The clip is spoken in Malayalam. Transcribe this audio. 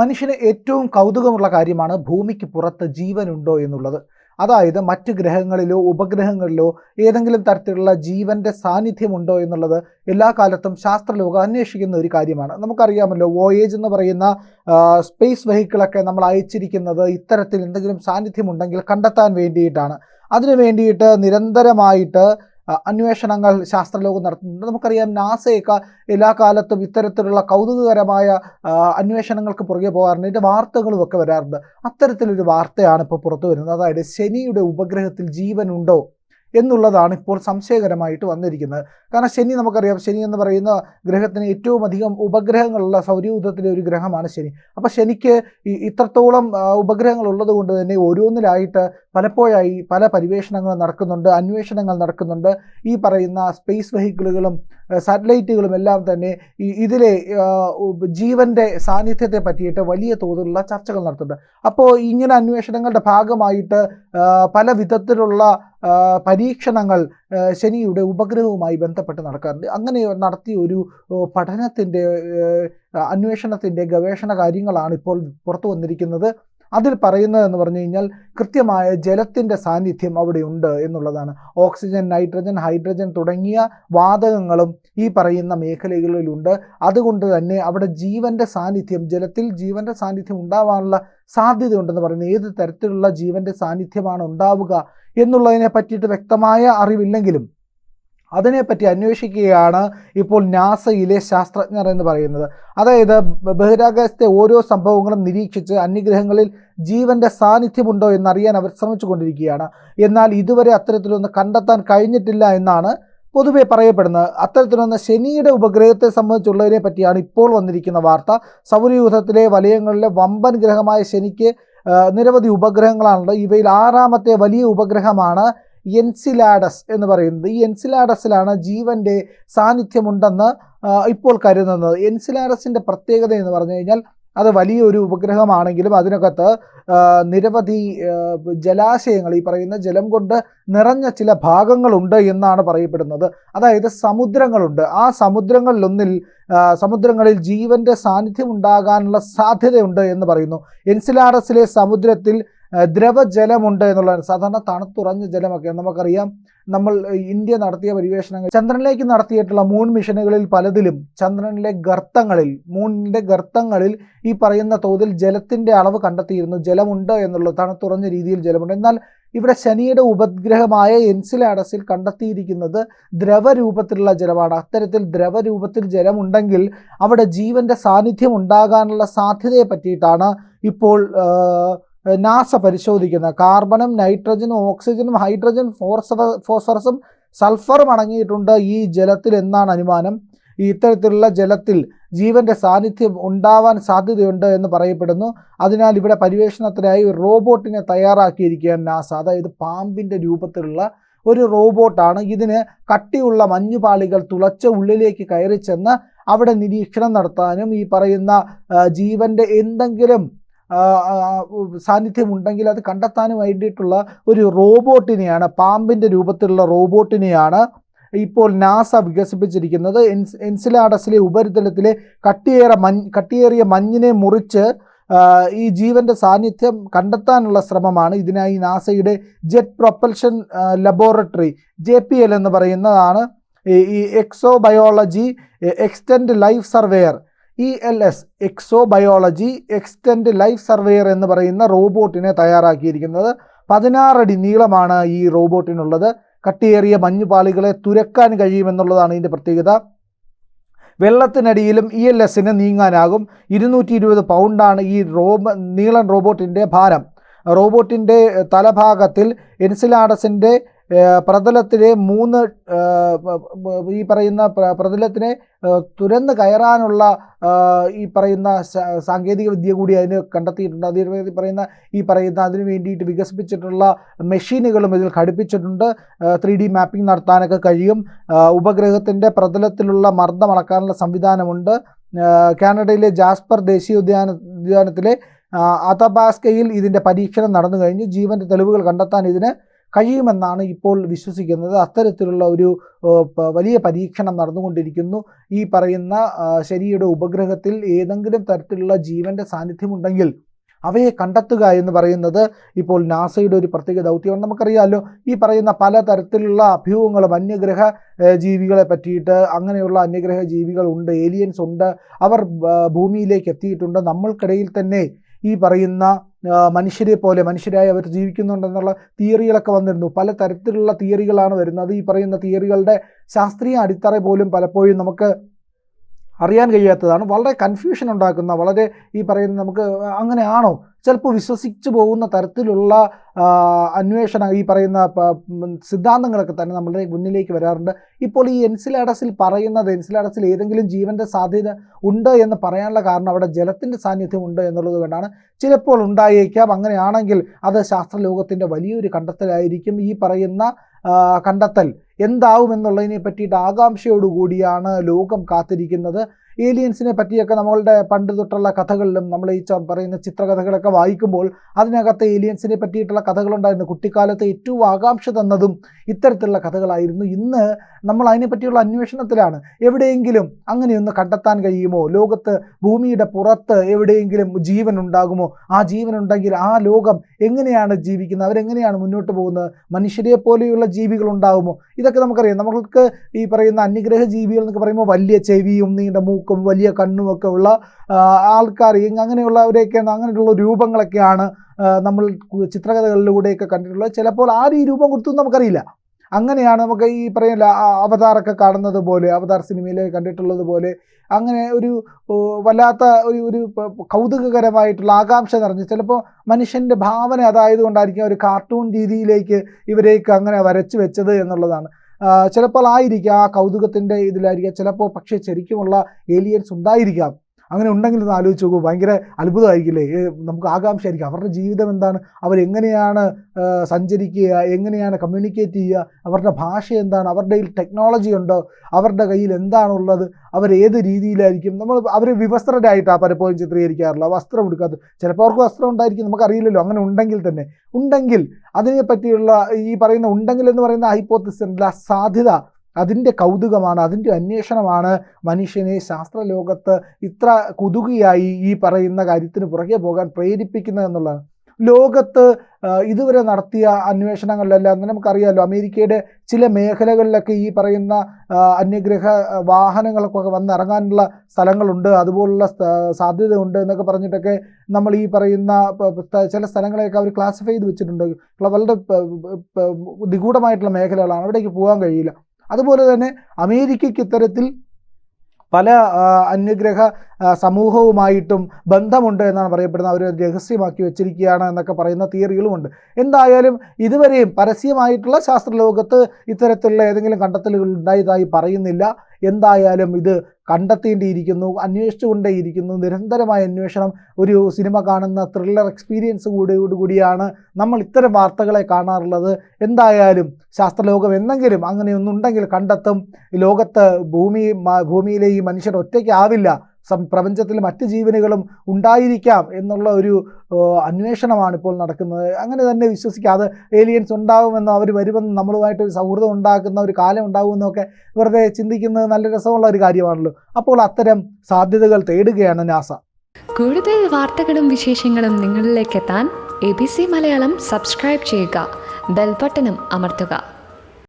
മനുഷ്യന് ഏറ്റവും കൗതുകമുള്ള കാര്യമാണ് ഭൂമിക്ക് പുറത്ത് ജീവനുണ്ടോ എന്നുള്ളത്. അതായത് മറ്റ് ഗ്രഹങ്ങളിലോ ഉപഗ്രഹങ്ങളിലോ ഏതെങ്കിലും തരത്തിലുള്ള ജീവന്റെ സാന്നിധ്യമുണ്ടോ എന്നുള്ളത് എല്ലാ കാലത്തും ശാസ്ത്രലോകം അന്വേഷിക്കുന്ന ഒരു കാര്യമാണ്. നമുക്കറിയാമല്ലോ വോയേജ് എന്ന് പറയുന്ന സ്പേസ് വെഹിക്കിളൊക്കെ നമ്മൾ അയച്ചിരിക്കുന്നത് ഇത്തരത്തിൽ എന്തെങ്കിലും സാന്നിധ്യമുണ്ടെങ്കിൽ കണ്ടെത്താൻ വേണ്ടിയിട്ടാണ്. അതിനു വേണ്ടിയിട്ട് നിരന്തരമായിട്ട് അന്വേഷണങ്ങൾ ശാസ്ത്രലോകം നടത്തുന്നുണ്ട്. നമുക്കറിയാം നാസയൊക്കെ എല്ലാ കാലത്തും ഇത്തരത്തിലുള്ള കൗതുകകരമായ അന്വേഷണങ്ങൾക്ക് പുറകെ പോകാറുണ്ട്. ഇതിന്റെ വാർത്തകളും ഒക്കെ വരാറുണ്ട്. അത്തരത്തിലൊരു വാർത്തയാണ് ഇപ്പോൾ പുറത്തു വരുന്നത്. അതായത് ശനിയുടെ ഉപഗ്രഹത്തിൽ ജീവനുണ്ടോ എന്നുള്ളതാണ് ഇപ്പോൾ സംശയകരമായിട്ട് വന്നിരിക്കുന്നത്. കാരണം ശനി നമുക്കറിയാം ശനി എന്ന് പറയുന്ന ഗ്രഹത്തിന് ഏറ്റവും അധികം ഉപഗ്രഹങ്ങളുള്ള സൗരയൂഥത്തിലെ ഒരു ഗ്രഹമാണ് ശനി. അപ്പോൾ ശനിക്ക് ഇത്രത്തോളം ഉപഗ്രഹങ്ങളുള്ളത് കൊണ്ട് തന്നെ ഓരോന്നിലായിട്ട് പലപ്പോഴായി പല പരിവേഷണങ്ങൾ നടക്കുന്നുണ്ട് അന്വേഷണങ്ങൾ നടക്കുന്നുണ്ട്. ഈ പറയുന്ന സ്പേസ് വെഹിക്കിളുകളും സാറ്റലൈറ്റുകളും എല്ലാം തന്നെ ഇതിലെ ജീവന്റെ സാന്നിധ്യത്തെ പറ്റിയിട്ട് വലിയ തോതിലുള്ള ചർച്ചകൾ നടത്തുന്നുണ്ട്. അപ്പോൾ ഇങ്ങനെ അന്വേഷണങ്ങളുടെ ഭാഗമായിട്ട് പല വിധത്തിലുള്ള പരീക്ഷണങ്ങൾ ശനിയുടെ ഉപഗ്രഹവുമായി ബന്ധപ്പെട്ട് നടക്കാറുണ്ട്. അങ്ങനെ നടത്തിയ ഒരു പഠനത്തിന്റെ അന്വേഷണത്തിന്റെ ഗവേഷണ കാര്യങ്ങളാണ് ഇപ്പോൾ പുറത്തു വന്നിരിക്കുന്നത്. അതിൽ പറയുന്നത് എന്ന് പറഞ്ഞു കഴിഞ്ഞാൽ കൃത്യമായ ജലത്തിന്റെ സാന്നിധ്യം അവിടെ ഉണ്ട് എന്നുള്ളതാണ്. ഓക്സിജൻ നൈട്രജൻ ഹൈഡ്രജൻ തുടങ്ങിയ വാതകങ്ങളും ഈ പറയുന്ന മേഖലകളിലുണ്ട്. അതുകൊണ്ട് തന്നെ അവിടെ ജീവന്റെ സാന്നിധ്യം ജലത്തിൽ ജീവന്റെ സാന്നിധ്യം ഉണ്ടാവാനുള്ള സാധ്യതയുണ്ടെന്ന് പറയുന്നത് ഏത് തരത്തിലുള്ള ജീവന്റെ സാന്നിധ്യമാണ് ഉണ്ടാവുക എന്നുള്ളതിനെ പറ്റിയിട്ട് വ്യക്തമായ അറിവില്ലെങ്കിലും അതിനെപ്പറ്റി അന്വേഷിക്കുകയാണ് ഇപ്പോൾ നാസയിലെ ശാസ്ത്രജ്ഞർ എന്ന് പറയുന്നത്. അതായത് ബഹിരാകാശത്തെ ഓരോ സംഭവങ്ങളും നിരീക്ഷിച്ച് അന്യഗ്രഹങ്ങളിൽ ജീവന്റെ സാന്നിധ്യമുണ്ടോ എന്നറിയാൻ അവർ ശ്രമിച്ചു കൊണ്ടിരിക്കുകയാണ് എന്നാൽ ഇതുവരെ അത്തരത്തിലൊന്ന് കണ്ടെത്താൻ കഴിഞ്ഞിട്ടില്ല എന്നാണ് പൊതുവെ പറയപ്പെടുന്നത്. അത്തരത്തിലൊന്ന് ശനിയുടെ ഉപഗ്രഹത്തെ സംബന്ധിച്ചുള്ളതിനെ പറ്റിയാണ് ഇപ്പോൾ വന്നിരിക്കുന്ന വാർത്ത. സൗരയൂഥത്തിലെ വലയങ്ങളിലെ വമ്പൻ ഗ്രഹമായ ശനിക്ക് നിരവധി ഉപഗ്രഹങ്ങളാണുള്ളത്. ഇവയിൽ ആറാമത്തെ വലിയ ഉപഗ്രഹമാണ് എൻസിലാഡസ് എന്ന് പറയുന്നത്. ഈ എൻസിലാഡസിലാണ് ജീവന്റെ സാന്നിധ്യമുണ്ടെന്ന് ഇപ്പോൾ കരുതുന്നത്. എൻസിലാഡസിന്റെ പ്രത്യേകത എന്ന് പറഞ്ഞു കഴിഞ്ഞാൽ അത് വലിയൊരു ഉപഗ്രഹമാണെങ്കിലും അതിനകത്ത് നിരവധി ജലാശയങ്ങൾ ഈ പറയുന്ന ജലം കൊണ്ട് നിറഞ്ഞ ചില ഭാഗങ്ങളുണ്ട് എന്നാണ് പറയപ്പെടുന്നത്. അതായത് സമുദ്രങ്ങളുണ്ട്. ആ സമുദ്രങ്ങളിലൊന്നിൽ സമുദ്രങ്ങളിൽ ജീവന്റെ സാന്നിധ്യം ഉണ്ടാകാനുള്ള സാധ്യതയുണ്ട് എന്ന് പറയുന്നു. എൻസിലാറസിലെ സമുദ്രത്തിൽ ദ്രവജലമുണ്ട് എന്നുള്ളതാണ് സാധാരണ തണുത്തുറഞ്ഞ ജലമൊക്കെ നമുക്കറിയാം. നമ്മൾ ഇന്ത്യ നടത്തിയ പരിവേഷണങ്ങൾ ചന്ദ്രനിലേക്ക് നടത്തിയിട്ടുള്ള മൂൺ മിഷനുകളിൽ പലതിലും ചന്ദ്രനിലെ ഗർത്തങ്ങളിൽ മൂണിന്റെ ഗർത്തങ്ങളിൽ ഈ പറയുന്ന തോതിൽ ജലത്തിന്റെ അളവ് കണ്ടെത്തിയിരുന്നു. ജലമുണ്ട് എന്നുള്ളത് തണുത്തുറഞ്ഞ രീതിയിൽ ജലമുണ്ട്. എന്നാൽ ഇവിടെ ശനിയുടെ ഉപഗ്രഹമായ എൻസിലാഡസിൽ കണ്ടെത്തിയിരിക്കുന്നത് ദ്രവരൂപത്തിലുള്ള ജലമാണ്. അത്തരത്തിൽ ദ്രവരൂപത്തിൽ ജലമുണ്ടെങ്കിൽ അവിടെ ജീവന്റെ സാന്നിധ്യം ഉണ്ടാകാനുള്ള സാധ്യതയെ പറ്റിയിട്ടാണ് ഇപ്പോൾ നാസ പരിശോധിക്കുന്ന കാർബണും നൈട്രജനും ഓക്സിജനും ഹൈഡ്രജൻ ഫോസ്ഫറസും സൾഫറും അടങ്ങിയിട്ടുണ്ട് ഈ ജലത്തിൽ എന്നാണ് അനുമാനം. ഈ ഇത്തരത്തിലുള്ള ജലത്തിൽ ജീവന്റെ സാന്നിധ്യം ഉണ്ടാവാൻ സാധ്യതയുണ്ട് എന്ന് പറയപ്പെടുന്നു. അതിനാൽ ഇവിടെ പര്യവേഷണത്തിനായി ഒരു റോബോട്ടിനെ തയ്യാറാക്കിയിരിക്കുകയാണ് നാസ. അതായത് പാമ്പിന്റെ രൂപത്തിലുള്ള ഒരു റോബോട്ടാണ്. ഇതിന് കട്ടിയുള്ള മഞ്ഞുപാളികൾ തുളച്ച ഉള്ളിലേക്ക് കയറി ചെന്ന് അവിടെ നിരീക്ഷണം നടത്താനും ഈ പറയുന്ന ജീവന്റെ എന്തെങ്കിലും ആ, ആ, സാന്നിധ്യം ഉണ്ടെങ്കിൽ അത് കണ്ടെത്താനും വേണ്ടിയിട്ടുള്ള ഒരു റോബോട്ടിനെയാണ് പാമ്പിന്റെ രൂപത്തിലുള്ള റോബോട്ടിനെയാണ് ഇപ്പോൾ നാസ വികസിപ്പിച്ചിരിക്കുന്നത്. എൻസ് എൻസിലാഡസിലെ ഉപരിതലത്തിലെ കട്ടിയേറെ മഞ്ഞ് കട്ടിയേറിയ മഞ്ഞിനെ മുറിച്ച് ഈ ജീവന്റെ സാന്നിധ്യം കണ്ടെത്താനുള്ള ശ്രമമാണ് ഇതിനായി നാസയുടെ jet propulsion laboratory J P L എന്ന് പറയുന്നതാണ്. ഈ exobiology extend life surveyor E L S exobiology extend life surveyor എന്ന് പറയുന്ന റോബോട്ടിനെ തയ്യാറാക്കിയിരിക്കുന്നത്. പതിനാറടി നീളമാണ് ഈ റോബോട്ടിനുള്ളത്. കട്ടിയേറിയ മഞ്ഞുപാളികളെ തുരക്കാൻ കഴിയുമെന്നുള്ളതാണ് ഇതിന്റെ പ്രത്യേകത. വെള്ളത്തിനടിയിലും ഇ എൽ എസിന് നീങ്ങാനാകും. ഇരുന്നൂറ്റി ഇരുപത് പൗണ്ടാണ് ഈ റോബ നീളൻ റോബോട്ടിന്റെ ഭാരം. റോബോട്ടിന്റെ തലഭാഗത്തിൽ എൻസിലാഡസിന്റെ പ്രതലത്തിലെ മൂന്ന് ഈ പറയുന്ന പ്ര- പ്രതലത്തിനെ തുരന്ന് കയറാനുള്ള ഈ പറയുന്ന സാങ്കേതിക വിദ്യ കൂടി അതിന് കണ്ടെത്തിയിട്ടുണ്ട്. അതിന് ഈ പറയുന്ന ഈ പറയുന്ന അതിന് വേണ്ടിയിട്ട് വികസിപ്പിച്ചിട്ടുള്ള മെഷീനുകളും ഇതിൽ ഘടിപ്പിച്ചിട്ടുണ്ട്. ത്രീ ഡി മാപ്പിംഗ് നടത്താനൊക്കെ കഴിയും. ഉപഗ്രഹത്തിന്റെ പ്രതലത്തിലുള്ള മർദ്ദം അളക്കാനുള്ള സംവിധാനമുണ്ട്. കാനഡയിലെ ജാസ്പർ ദേശീയ ഉദ്യാന ഉദ്യാനത്തിലെ അതബാസ്കയിൽ ഇതിന്റെ പരീക്ഷണം നടന്നു കഴിഞ്ഞു. ജീവന്റെ തെളിവുകൾ കണ്ടെത്താൻ ഇതിന് കഴിയുമെന്നാണ് ഇപ്പോൾ വിശ്വസിക്കുന്നത്. അത്തരത്തിലുള്ള ഒരു വലിയ പരീക്ഷണം നടന്നുകൊണ്ടിരിക്കുന്നു. ഈ പറയുന്ന ശരിയുടെ ഉപഗ്രഹത്തിൽ ഏതെങ്കിലും തരത്തിലുള്ള ജീവന്റെ സാന്നിധ്യമുണ്ടെങ്കിൽ അവയെ കണ്ടെത്തുക എന്ന് പറയുന്നത് ഇപ്പോൾ നാസയുടെ ഒരു പ്രത്യേക ദൗത്യമാണ് നമുക്കറിയാമല്ലോ. ഈ പറയുന്ന പല തരത്തിലുള്ള അഭ്യൂഹങ്ങളും അന്യഗ്രഹ ജീവികളെ പറ്റിയിട്ട് അങ്ങനെയുള്ള അന്യഗ്രഹ ജീവികൾ ഉണ്ട് ഏലിയൻസ് ഉണ്ട് അവർ ഭൂമിയിലേക്ക് എത്തിയിട്ടുണ്ട്. നമ്മൾക്കിടയിൽ തന്നെ ഈ പറയുന്ന മനുഷ്യരെ പോലെ മനുഷ്യരായി അവർ ജീവിക്കുന്നുണ്ടെന്നുള്ള തിയറികളൊക്കെ വന്നിരുന്നു. പല തരത്തിലുള്ള തിയറികളാണ് വരുന്നത്. ഈ പറയുന്ന തിയറികളുടെ ശാസ്ത്രീയ അടിത്തറ പോലും പലപ്പോഴും നമുക്ക് അറിയാൻ കഴിയാത്തതാണ്. വളരെ കൺഫ്യൂഷൻ ഉണ്ടാക്കുന്ന വളരെ ഈ പറയുന്ന നമുക്ക് അങ്ങനെയാണോ ചിലപ്പോൾ വിശ്വസിച്ചു പോകുന്ന തരത്തിലുള്ള അന്വേഷണം ഈ പറയുന്ന സിദ്ധാന്തങ്ങളൊക്കെ തന്നെ നമ്മുടെ മുന്നിലേക്ക് വരാറുണ്ട്. ഇപ്പോൾ ഈ എൻസിലാഡസിൽ പറയുന്നത് എൻസിലാഡസിൽ ഏതെങ്കിലും ജീവന്റെ സാധ്യത ഉണ്ട് എന്ന് പറയാനുള്ള കാരണം അവിടെ ജലത്തിന്റെ സാന്നിധ്യം ഉണ്ട് എന്നുള്ളത് കൊണ്ടാണ്. ചിലപ്പോൾ ഉണ്ടായേക്കാം. അങ്ങനെയാണെങ്കിൽ അത് ശാസ്ത്രലോകത്തിന്റെ വലിയൊരു കണ്ടെത്തലായിരിക്കും. ഈ പറയുന്ന കണ്ടെത്തൽ എന്താവും എന്നുള്ളതിനെ പറ്റിയിട്ട് ആകാംക്ഷയോടുകൂടിയാണ് ലോകം കാത്തിരിക്കുന്നത്. ഏലിയൻസിനെ പറ്റിയൊക്കെ നമ്മളുടെ പണ്ട് തൊട്ടുള്ള കഥകളിലും നമ്മൾ ഈ പറയുന്ന ചിത്രകഥകളൊക്കെ വായിക്കുമ്പോൾ അതിനകത്ത് ഏലിയൻസിനെ പറ്റിയിട്ടുള്ള കഥകളുണ്ടായിരുന്നു. കുട്ടിക്കാലത്ത് ഏറ്റവും ആകാംക്ഷ തന്നതും ഇത്തരത്തിലുള്ള കഥകളായിരുന്നു. ഇന്ന് നമ്മൾ അതിനെപ്പറ്റിയുള്ള അന്വേഷണത്തിലാണ്. എവിടെയെങ്കിലും അങ്ങനെയൊന്ന് കണ്ടെത്താൻ കഴിയുമോ? ലോകത്ത് ഭൂമിയുടെ പുറത്ത് എവിടെയെങ്കിലും ജീവൻ ഉണ്ടാകുമോ? ആ ജീവൻ ഉണ്ടെങ്കിൽ ആ ലോകം എങ്ങനെയാണ് ജീവിക്കുന്നത്? അവരെങ്ങനെയാണ് മുന്നോട്ട് പോകുന്നത്? മനുഷ്യരെ പോലെയുള്ള ജീവികൾ ഉണ്ടാകുമോ ഇതൊക്കെ നമുക്കറിയാം. നമ്മൾക്ക് ഈ പറയുന്ന അന്യഗ്രഹ ജീവികൾ എന്നൊക്കെ പറയുമ്പോൾ വലിയ ചെവിയും നീണ്ട മൂക്കും വലിയ കണ്ണും ഒക്കെ ഉള്ള ആൾക്കാർ അങ്ങനെയുള്ളവരെയൊക്കെയാണ് അങ്ങനെയുള്ള രൂപങ്ങളൊക്കെയാണ് നമ്മൾ ചിത്രകഥകളിലൂടെയൊക്കെ കണ്ടിട്ടുള്ളത്. ചിലപ്പോൾ ആര് ഈ രൂപം കൊടുത്തു നമുക്കറിയില്ല. അങ്ങനെയാണ് നമുക്ക് ഈ പറയുന്ന അവതാറൊക്കെ കാണുന്നത് പോലെ അവതാർ സിനിമയിൽ കണ്ടിട്ടുള്ളത് പോലെ അങ്ങനെ ഒരു വല്ലാത്ത ഒരു ഒരു കൗതുകകരമായിട്ടുള്ള ആകാംക്ഷ നിറഞ്ഞ് ചിലപ്പോൾ മനുഷ്യന്റെ ഭാവന അതായത് കൊണ്ടായിരിക്കും ഒരു കാർട്ടൂൺ രീതിയിലേക്ക് ഇവരെയൊക്കെ അങ്ങനെ വരച്ചു വെച്ചത് എന്നുള്ളതാണ്. ചിലപ്പോൾ ആയിരിക്കാം ആ കൗതുകത്തിന്റെ ഇതിലായിരിക്കാം ചിലപ്പോൾ പക്ഷേ ശരിക്കുമുള്ള ഏലിയൻസ് ഉണ്ടായിരിക്കാം. അങ്ങനെ ഉണ്ടെങ്കിൽ ഒന്ന് ആലോചിച്ച് നോക്കൂ. ഭയങ്കര അത്ഭുതമായിരിക്കില്ലേ? നമുക്ക് ആകാംക്ഷയായിരിക്കും. അവരുടെ ജീവിതം എന്താണ്? അവരെങ്ങനെയാണ് സഞ്ചരിക്കുക? എങ്ങനെയാണ് കമ്മ്യൂണിക്കേറ്റ് ചെയ്യുക? അവരുടെ ഭാഷ എന്താണ്? അവരുടെ കയ്യിൽ ടെക്നോളജി ഉണ്ടോ? അവരുടെ കയ്യിൽ എന്താണുള്ളത്? അവരേത് രീതിയിലായിരിക്കും? നമ്മൾ അവർ വിവസ്ത്രരായിട്ടാണ് പലപ്പോഴും ചിത്രീകരിക്കാറുള്ളത്. വസ്ത്രം എടുക്കാത്ത ചിലപ്പോൾ അവർക്ക് വസ്ത്രം ഉണ്ടായിരിക്കും. നമുക്കറിയില്ലല്ലോ. അങ്ങനെ ഉണ്ടെങ്കിൽ തന്നെ. ഉണ്ടെങ്കിൽ അതിനെ പറ്റിയുള്ള ഈ പറയുന്ന ഉണ്ടെങ്കിൽ എന്ന് പറയുന്ന ഹൈപ്പോത്തിസ് ഉണ്ടല്ല സാധ്യത അതിന്റെ കൗതുകമാണ് അതിന്റെ അന്വേഷണമാണ് മനുഷ്യനെ ശാസ്ത്രലോകത്ത് ഇത്ര കുതുകിയായി ഈ പറയുന്ന കാര്യത്തിന് പുറകെ പോകാൻ പ്രേരിപ്പിക്കുന്നത് എന്നുള്ളതാണ്. ലോകത്ത് ഇതുവരെ നടത്തിയ അന്വേഷണങ്ങളിലെല്ലാം നമുക്കറിയാമല്ലോ അമേരിക്കയുടെ ചില മേഖലകളിലൊക്കെ ഈ പറയുന്ന അന്യഗ്രഹ വാഹനങ്ങളൊക്കെ വന്നിറങ്ങാനുള്ള സ്ഥലങ്ങളുണ്ട് അതുപോലുള്ള സാധ്യത സാധ്യതയുണ്ട് എന്നൊക്കെ പറഞ്ഞിട്ടൊക്കെ നമ്മൾ ഈ പറയുന്ന ചില സ്ഥലങ്ങളെയൊക്കെ അവർ ക്ലാസിഫൈ ചെയ്ത് വെച്ചിട്ടുണ്ട്. വളരെ നിഗൂഢമായിട്ടുള്ള മേഖലകളാണ്. അവിടേക്ക് പോകാൻ കഴിയില്ല. അതുപോലെ തന്നെ അമേരിക്കയ്ക്ക് ഇത്തരത്തിൽ പല അന്യഗ്രഹ സമൂഹവുമായിട്ടും ബന്ധമുണ്ട് എന്നാണ് പറയപ്പെടുന്നത്. അവർ രഹസ്യമാക്കി വെച്ചിരിക്കുകയാണ് എന്നൊക്കെ പറയുന്ന തിയറികളുമുണ്ട്. എന്തായാലും ഇതുവരെയും പരസ്യമായിട്ടുള്ള ശാസ്ത്രലോകത്ത് ഇത്തരത്തിലുള്ള ഏതെങ്കിലും കണ്ടെത്തലുകൾ ഉണ്ടായതായി പറയുന്നില്ല. എന്തായാലും ഇത് കണ്ടെത്തേണ്ടിയിരിക്കുന്നു അന്വേഷിച്ചുകൊണ്ടേയിരിക്കുന്നു. നിരന്തരമായ അന്വേഷണം ഒരു സിനിമ കാണുന്ന ത്രില്ലർ എക്സ്പീരിയൻസ് കൂടിയോടുകൂടിയാണ് കൂടിയാണ് നമ്മൾ ഇത്തരം വാർത്തകളെ കാണാറുള്ളത്. എന്തായാലും ശാസ്ത്രലോകം എന്തെങ്കിലും അങ്ങനെയൊന്നുണ്ടെങ്കിൽ കണ്ടെത്തും. ലോകത്ത് ഭൂമി ഭൂമിയിലെ ഈ മനുഷ്യർ ഒറ്റയ്ക്കാവില്ല. സം പ്രപഞ്ചത്തിൽ മറ്റ് ജീവനുകളും ഉണ്ടായിരിക്കാം എന്നുള്ള ഒരു അന്വേഷണമാണ് ഇപ്പോൾ നടക്കുന്നത്. അങ്ങനെ തന്നെ വിശ്വസിക്കാതെ ഏലിയൻസ് ഉണ്ടാകുമെന്നോ അവർ വരുമെന്ന് നമ്മളുമായിട്ട് ഒരു സൗഹൃദം ഉണ്ടാക്കുന്ന ഒരു കാലം ഉണ്ടാകുമെന്നൊക്കെ വെറുതെ ചിന്തിക്കുന്നത് നല്ല രസമുള്ള ഒരു കാര്യമാണല്ലോ. അപ്പോൾ അത്തരം സാധ്യതകൾ തേടുകയാണ് നാസ. കൂടുതൽ വാർത്തകളും വിശേഷങ്ങളും നിങ്ങളിലേക്ക് എത്താൻ A B C Malayalam subscribe ചെയ്യുക. ബെൽബട്ടനും അമർത്തുക.